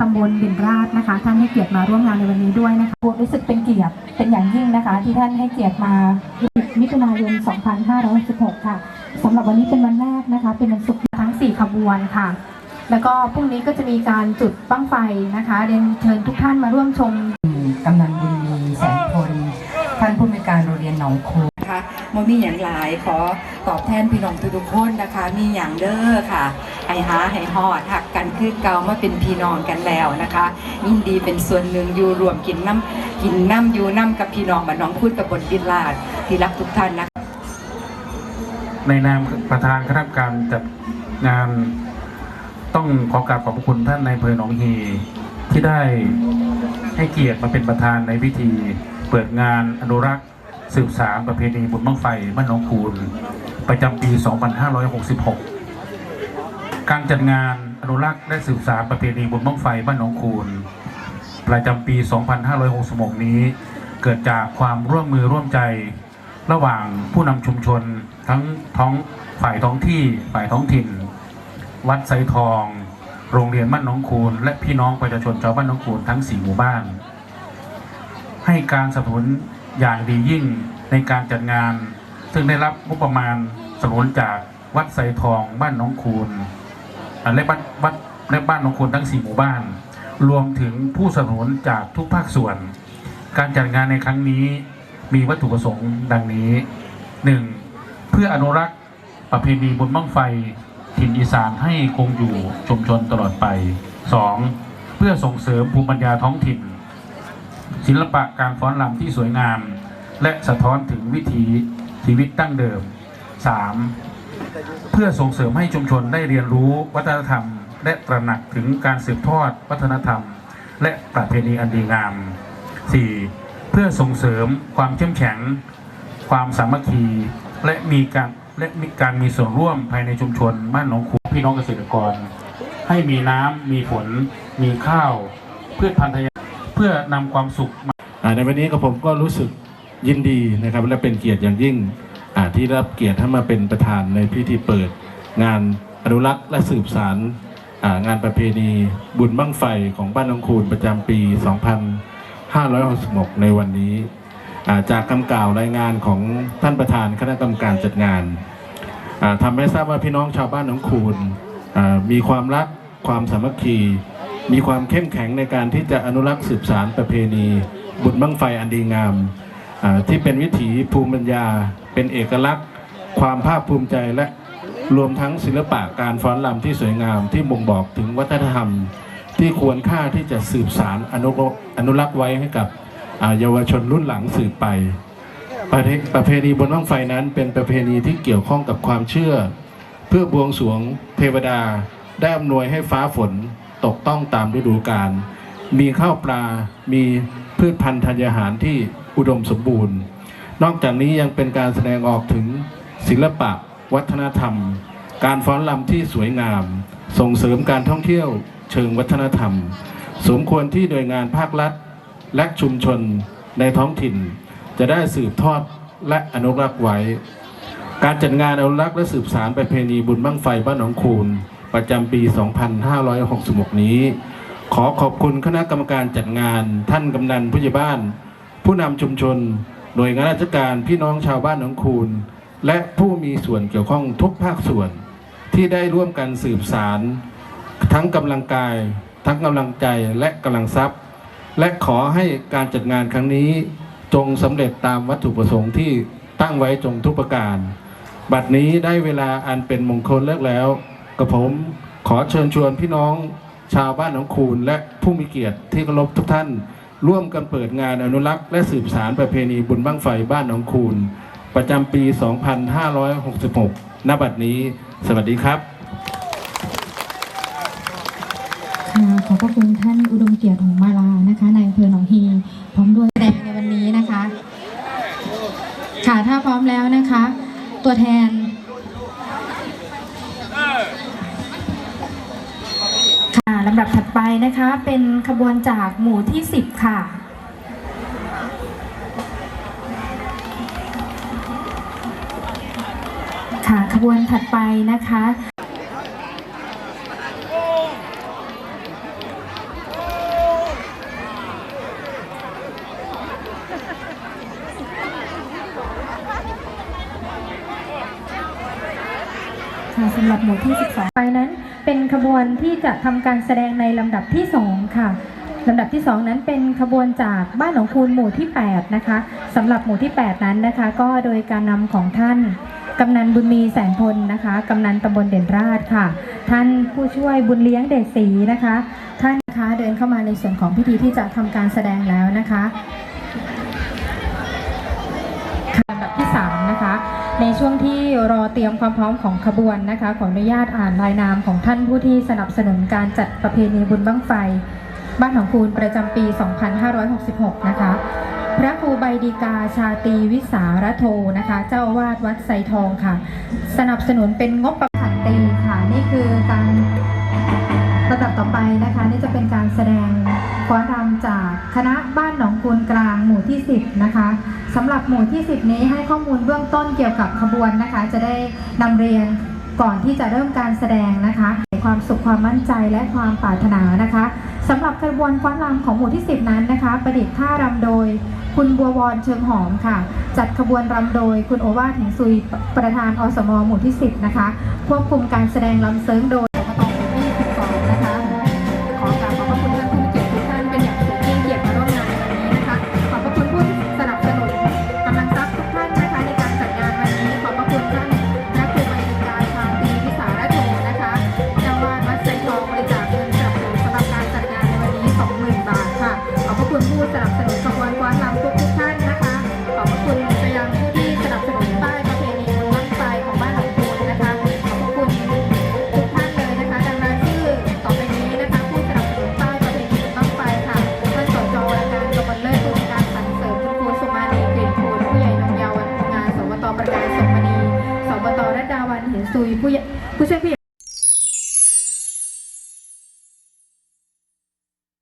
ตำบลบินราชนะคะ ท่านให้เกียรติมาร่วมงานในวันนี้ด้วยนะคะรู้สึกเป็นเกียรติเป็นอย่างยิ่งนะคะ ที่ท่านให้เกียรติมามิถุนายน 2566 ค่ะสำหรับวันนี้เป็นวันแรกนะคะ เป็นวันศุกร์ทั้ง 4 ขบวนค่ะ แล้วก็พรุ่งนี้ก็จะมีการจุดบั้งไฟนะคะเรียนเชิญทุกท่านมาร่วมชมกำนันบุญมีแสนพลท่านผู้อำนวยการโรงเรียนหนองคู นะคะมันมีอย่างหลายขอตอบแทนพี่น้องทุกๆคนนะคะ มีอย่างเด้อค่ะไอหาไอฮอดหักกันคือเก่ามาเป็นพี่น้องกันแล้วนะคะยินดีเป็นส่วนหนึ่งอยู่รวมกินน้ำกินน้ำอยู่น้ำกับพี่น้องบ้านน้องพูดกับบทดินลาดที่รักทุกท่านนะคะในนามประธานคณะกรรมการจัดงานต้องขอกราบขอบคุณท่านในายเพอหนองฮีที่ได้ให้เกียรติมาเป็นประธานในพิธีเปิดงานอนุรักษ์ สืบสารประเพณีบุญบั้งไฟบ้านหนองคูนประจำปี 2566 การจัดงานอนุรักษ์และสืบสารประเพณีบุญบั้งไฟบ้านหนองคูนประจำปี 2566 นี้ เกิดจากความร่วมมือร่วมใจ ระหว่างผู้นำชุมชนทั้งท้องฝ่ายท้องที่ฝ่ายท้องถิ่น วัดไซทอง โรงเรียนบ้านหน้องคูนและพี่น้องประชาชนชาวบ้านหน้องคูนทั้งสี่หมู่บ้าน ให้การสนับสนุน อย่างดียิ่งในการจัดงาน ซึ่งได้รับงบประมาณสนับสนุนจากวัดไซทองบ้านน้องคูนและบ้านวัดและบ้านน้องคูนทั้งสี่หมู่บ้าน รวมถึงผู้สนับสนุนจากทุกภาคส่วน การจัดงานในครั้งนี้มีวัตถุประสงค์ดังนี้ 1. เพื่ออนุรักษ์ประเพณีบุญบั้งไฟถิ่นอีสานให้คงอยู่ชุมชนตลอดไป 2. เพื่อส่งเสริมภูมิปัญญาท้องถิ่น ศิลปะการฟ้อนรำที่สวยงาม และสะท้อนถึงวิถีชีวิตตั้งเดิม 3. เพื่อส่งเสริมให้ชุมชนได้เรียนรู้วัฒนธรรม และตระหนักถึงการสืบทอดวัฒนธรรม และประเพณีอันดีงาม 4. เพื่อส่งเสริมความเข้มแข็ง ความสามัคคีและมีการและมีการมีส่วนร่วมภายในชุมชนบ้านหนองคูพี่น้องเกษตรกร ให้มีน้ำมีฝน มีข้าวพืชพันธุ์ เพื่อนำความสุขมาในวันนี้ก็ผมก็รู้สึกยินดีนะครับ และเป็นเกียรติอย่างยิ่งที่รับเกียรติให้มาเป็นประธานในพิธีเปิด งานอนุรักษ์และสืบสารงานประเพณีบุญบั้งไฟของบ้านนองคูนประจำปี 2566 ในวันนี้ จากคำกล่าวรายงานของท่านประธานคณะกรรมการจัดงานอ่าทำให้ทราบว่าพี่น้องชาวบ้านหนองคูนมีความรักความสามัคคี มีความเข้มแข็งในการที่จะอนุรักษ์สืบสารประเพณี บุญบั้งไฟอันดีงาม ที่เป็นวิถีภูมิปัญญา เป็นเอกลักษณ์ ความภาคภูมิใจและรวมทั้งศิลปะการฟ้อนรำที่สวยงามที่บ่งบอกถึงวัฒนธรรม ที่ควรค่าที่จะสืบสารอนุรักษ์อนุรักษ์ไว้ให้กับเยาวชนรุ่นหลังสืบไปประเพประเพณีบนบ้างไฟนั้น เป็นประเพณีที่เกี่ยวข้องกับความเชื่อ เพื่อบวงสรวงเทวดาได้อำนวยให้ฟ้าฝน ตกต้องตามฤดูกาลมีข้าวปลา มีพืชพันธุ์ธัญญาหารที่อุดมสมบูรณ์ นอกจากนี้ยังเป็นการแสดงออกถึงศิลปะ วัฒนธรรม การฟ้อนรำที่สวยงาม ส่งเสริมการท่องเที่ยวเชิงวัฒนธรรม สมควรที่หน่วยงานภาครัฐ และชุมชนในท้องถิ่น จะได้สืบทอดและอนุรักษ์ไว้ การจัดงานอนุรักษ์และสืบสารประเพณีบุญบั้งไฟบ้านหนองคูน ประจำปี 2566 นี้ ขอขอบคุณคณะกรรมการจัดงาน ท่านกำนันผู้ใหญ่บ้าน ผู้นำชุมชน หน่วยงานราชการพี่น้องชาวบ้านหนองคูน และผู้มีส่วนเกี่ยวข้องทุกภาคส่วน ที่ได้ร่วมกันสืบสาร ทั้งกำลังกาย ทั้งกำลังใจและกำลังทรัพย์ และขอให้การจัดงานครั้งนี้จงสำเร็จตามวัตถุประสงค์ที่ตั้งไว้จงทุกประการ บัดนี้ได้เวลาอันเป็นมงคลเลิกแล้ว กับผมขอเชิญชวนพี่น้องชาวบ้านหนองคูนและผู้มีเกียรติที่เคารพทุกท่าน ร่วมกันเปิดงานอนุรักษ์และสืบสารประเพณีบุญบั้งไฟบ้านหนองคูนประจำปี 2566 ณ บัดนี้ สวัสดีครับค่ะขอบพระคุณท่านอุดมเกียรติหงมาลานะคะในอำเภอหนองฮีพร้อมด้วยแสดงในวันนี้นะคะ ค่ะถ้าพร้อมแล้วนะคะ ตัวแทน ลำดับถัดไปนะคะ เป็นขบวนจากหมู่ที่ 10 ค่ะ ค่ะขบวนถัดไปนะคะสำหรับหมู่ที่ 12 ไปนั้น เป็นขบวนที่จะทำการแสดงในลำดับที่ 2 ค่ะลำดับที่ 2 นั้นเป็นขบวนจากบ้านหนองคูนหมู่ที่ 8 นะคะสำหรับหมู่ที่ 8 นั้นนะคะ ก็โดยการนำของท่านกำนันบุญมีแสงพลนะคะกำนันตำบลเด่นราชค่ะ ท่านผู้ช่วยบุญเลี้ยงเดชศรีนะคะ ท่านคะเดินเข้ามาในส่วนของพิธีที่จะทำการแสดงแล้วนะคะ ช่วงที่รอเตรียมความพร้อมของขบวนนะคะ ขออนุญาตอ่านรายนามของท่านผู้ที่สนับสนุนการจัดประเพณีบุญบั้งไฟ บ้านของคูณประจำปี 2566 นะคะ พระครูใบดีกาชาตีวิสารโทนะคะ เจ้าอาวาสวัดไซทองค่ะ สนับสนุนเป็นงบประมาณตีค่ะ นี่คือการลำดับต่อไปนะคะ นี่จะเป็นการแสดง ฟ้อนรำจากคณะบ้านหนองคูนกลางหมู่ที่ 10 นะคะสำหรับหมู่ที่ 10 นี้ให้ข้อมูลเบื้องต้นเกี่ยวกับขบวนนะคะ จะได้นำเรียนก่อนที่จะเริ่มการแสดงนะคะความสุขความมั่นใจและความปรารถนานะคะสำหรับขบวนฟ้อนรำของหมู่ที่ 10 นั้นนะคะ ประดิษฐ์ท่ารำโดยคุณบัววรเชิงหอมค่ะ จัดขบวนรำโดยคุณโอวาทหิงซุยประธานอสมหมู่ที่ 10 นะคะควบคุมการแสดงลำเซิงโดยอบตที่12นะคะ